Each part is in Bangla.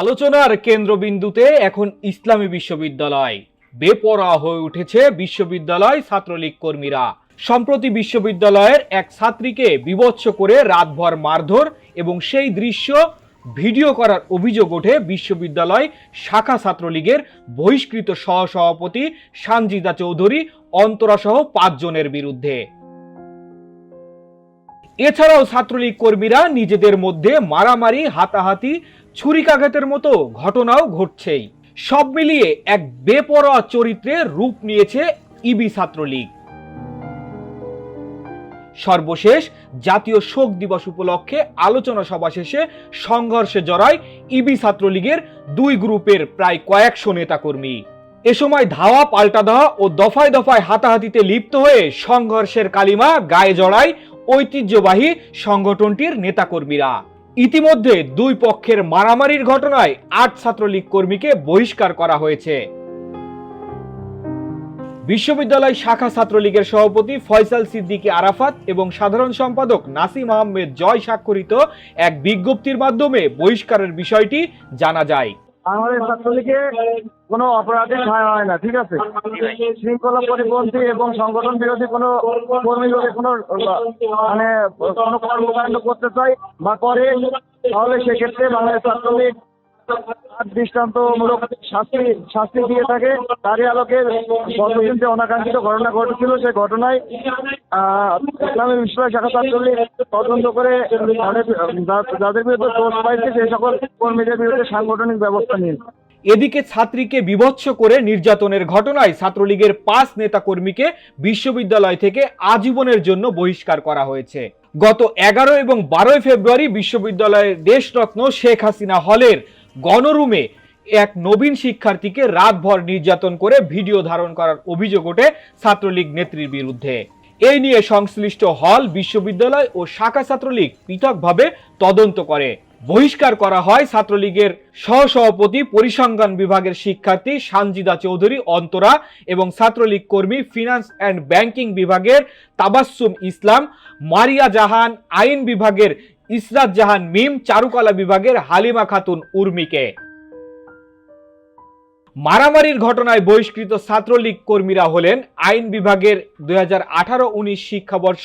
আলোচনার কেন্দ্রবিন্দুতে এখন ইসলামী বিশ্ববিদ্যালয়। বেপরোয়া হয়ে উঠেছে বিশ্ববিদ্যালয় ছাত্রলীগ কর্মীরা। সম্প্রতি বিশ্ববিদ্যালয়ের এক ছাত্রীকে বিভৎস করে রাতভর মারধর এবং সেই দৃশ্য ভিডিও করার অভিযোগ ওঠে বিশ্ববিদ্যালয় শাখা ছাত্রলীগের বহিষ্কৃত সহসভাপতি সানজিদা চৌধুরী অন্তরা সহ পাঁচজনের বিরুদ্ধে। এছাড়াও ছাত্রলীগ কর্মীরা নিজেদের মধ্যে মারামারি, হাতাহাতি ছুরিকাঘাতের মতো ঘটনাও ঘটছেই। সব মিলিয়ে এক বেপরোয়া চরিত্রে রূপ নিয়েছে ইবি ছাত্রলীগ। সর্বশেষ জাতীয় শোক দিবস উপলক্ষে আলোচনা সভা শেষে সংঘর্ষে জড়ায় ইবি ছাত্রলীগের দুই গ্রুপের প্রায় কয়েকশো নেতাকর্মী। এ সময় ধাওয়া, পাল্টা ধাওয়া ও দফায় দফায় হাতাহাতিতে লিপ্ত হয়ে সংঘর্ষের কালিমা গায়ে জড়ায় ঐতিহ্যবাহী সংগঠনটির নেতাকর্মীরা। ইতিমধ্যে দুই পক্ষের মারামারির ঘটনায় আট ছাত্রলীগ কর্মীকে বহিষ্কার করা হয়েছে। বিশ্ববিদ্যালয় শাখা ছাত্রলীগের সভাপতি ফয়সাল সিদ্দিকী আরাফাত এবং সাধারণ সম্পাদক নাসিম আহমেদ জয় স্বাক্ষরিত এক বিজ্ঞপ্তির মাধ্যমে বহিষ্কারের বিষয়টি জানা যায়। বাংলাদেশ ছাত্রলীগে কোনো অপরাধের ছায়া হয় না, ঠিক আছে? শৃঙ্খলা পরিপন্থী এবং সংগঠন বিরোধী কোনো কর্মী যদি কোনো মানে কোনো কর্মকাণ্ড করতে চায় বা করে, তাহলে সেক্ষেত্রে বাংলাদেশ ছাত্রলীগ তার দৃষ্টান্তমূলক শাস্তি শাস্তি দিয়ে থাকে। তারই আলোকে গতদিন যে অনাকাঙ্ক্ষিত ঘটনা ঘটেছিল সেই ঘটনায় ইসলামী বিশ্ববিদ্যালয় শাখা ছাত্রলীগ তদন্ত করে যাদের বিরুদ্ধে দোষ পাইছে সেই সকল কর্মীদের বিরুদ্ধে সাংগঠনিক ব্যবস্থা নিয়েছে এদিকে ছাত্রীকে বিভৎস করে নির্যাতনের ঘটনায় ছাত্রলীগের পাঁচ নেতাকর্মীকে বিশ্ববিদ্যালয় থেকে আজীবনের জন্য বহিষ্কার করা হয়েছে। গত এগারো এবং বারোই ফেব্রুয়ারি বিশ্ববিদ্যালয়ের দেশরত্ন শেখ হাসিনা হলের গণরুমে এক নবীন শিক্ষার্থীকে রাতভর নির্যাতন করে ভিডিও ধারণ করার অভিযোগ ওঠে ছাত্রলীগ নেত্রীর বিরুদ্ধে। এই নিয়ে সংশ্লিষ্ট হল, বিশ্ববিদ্যালয় ও শাখা ছাত্রলীগ পৃথকভাবে তদন্ত করে। বহিষ্কার করা হয় ছাত্রলীগের সহসভাপতি পরিসংখ্যান বিভাগের শিক্ষার্থী সানজিদা চৌধুরী, অন্তরা এবং ছাত্রলীগ কর্মী ফিনান্স অ্যান্ড ব্যাংকিং বিভাগের তাবাসসুম ইসলাম, মারিয়া জাহান, আইন বিভাগের ইসরাত জাহান মিম চারুকলা বিভাগের হালিমা খাতুন উর্মিকে। মারামারির ঘটনায় বহিষ্কৃত ছাত্রলীগ কর্মীরা হলেন আইন বিভাগের দুই হাজার আঠারো উনিশ শিক্ষাবর্ষ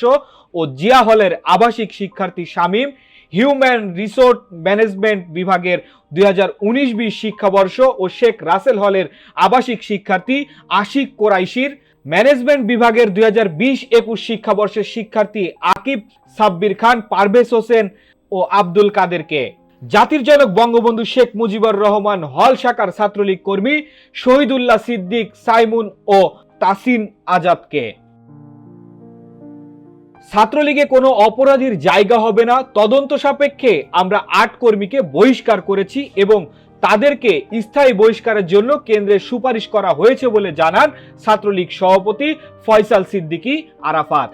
ও জিয়া হলের আবাসিক শিক্ষার্থী শামীম, হিউম্যান রিসোর্ট ম্যানেজমেন্ট বিভাগের দুই হাজার উনিশ শিক্ষাবর্ষ ও শেখ রাসেল হলের আবাসিক শিক্ষার্থী আশিক কোরাইশির ম্যানেজমেন্ট বিভাগের দুই হাজার বিশ একুশ শিক্ষাবর্ষের শিক্ষার্থী আকিব সাব্বির খান, পারভেজ হোসেন ও আব্দুল কাদেরকে। জাতির জনক বঙ্গবন্ধু শেখ মুজিবুর রহমান, হল শাখার ছাত্রলীগ কর্মী শহীদুল্লাহ সিদ্দিক, সাইমুন ও তাসিন আজাদকে। ছাত্রলীগে কোনো অপরাধীর জায়গা হবে না। তদন্ত সাপেক্ষে আমরা আট কর্মীকে বহিষ্কার করেছি এবং তাদেরকে স্থায়ী বহিষ্কারের জন্য কেন্দ্রের সুপারিশ করা হয়েছে বলে জানান ছাত্রলীগ সভাপতি ফয়সাল সিদ্দিকী আরাফাত।